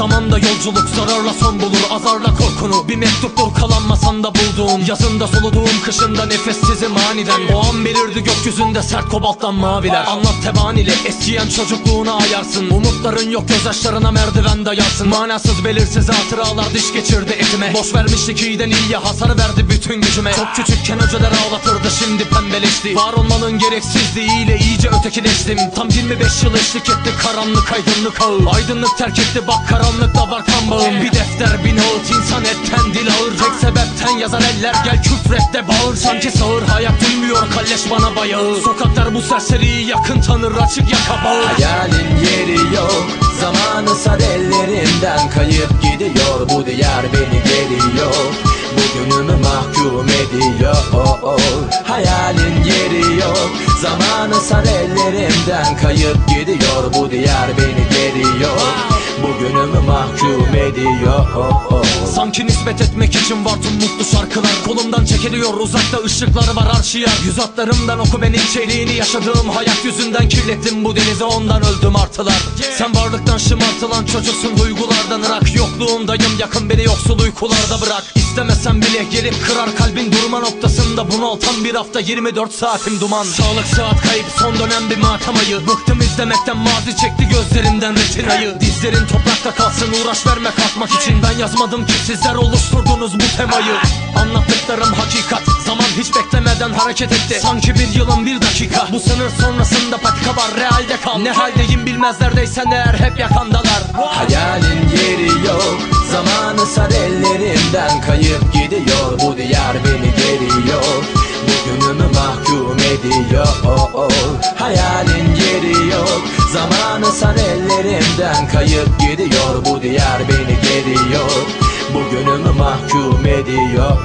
Zamanda yolculuk zararla son bulur Azarla korkunu. Bir mektuptur kalan masanda bulduğum. Yazında soluduğum kışında nefessizim aniden. O an belirdi gökyüzünde sert kobalttan maviler. Anlat tebanili eskiyen çocukluğuna ayarsın. Umutların yok gözyaşlarına merdiven dayarsın. Manasız belirsiz hatıralar diş geçirdi etime. Boş vermişlik iyiden iyiye hasar verdi bütün gücüme. Çok küçükken hocalar ağlatırdı şimdi pembeleşti. Var olmanın gereksizliğiyle iyice ötekileştim. Tam 25 yıl eşlik etti karanlık aydınlık ağı. Aydınlık terk etti bak karanlıkta var kan bağım. Bir defter bir nohut insan etten dil ağır. Tek sebepten yazar eller gel küfret de bağır. Sanki sağır hayat duymuyor kalleş bana bayağı. Sokaklar bu serseriyi yakın tanır açık yaka bağır Hayalin yeri yok Zamanı sar ellerinden kayıp gidiyor. Bu diyar beni geriyor Bugünümü mahkum ediyor. Hayalin yeri yok Zamanı sar ellerimden kayıp gidiyor. Bu diyar beni geriyor Bugünümü mahkum ediyor. Sanki nispet etmek için var tüm mutlu şarkılar. Kolumdan çekiliyor uzakta ışıkları var arşiyer. Yüz atlarımdan oku ben içeriğini yaşadığım hayat yüzünden Kirlettim bu denize ondan öldüm artılar. Sen varlıktan şımartılan çocuksun duygulardan ırak. Yokluğundayım yakın beni yoksul uykularda bırak. İstemesen bile gelip kırar kalbin durma noktasında Bunaltan bir hafta 24 saatim duman. Sağlık saat kayıp son dönem bir matem ayı. Bıktım izlemekten mazi çekti gözlerimden retinayı. Dizlerin toprakta kalsın uğraş verme kalkmak için. Ben yazmadım ki sizler oluşturdunuz bu temayı. Anlattıklarım hakikat Zaman hiç beklemeden hareket etti. Sanki bir yılın bir dakika. Bu sınır sonrasında patika var realde kal. Ne haldeyim bilmezlerdeysen eğer hep yakandalar. Hayalin yeri yok Zamanı sar ellerimden kayıp gidiyor. Bu diyar beni ediyor Hayalin yeri yok. Zamanı sar ellerimden kayıp gidiyor. Bu diyar beni geriyor. Bugünümü mahkum ediyor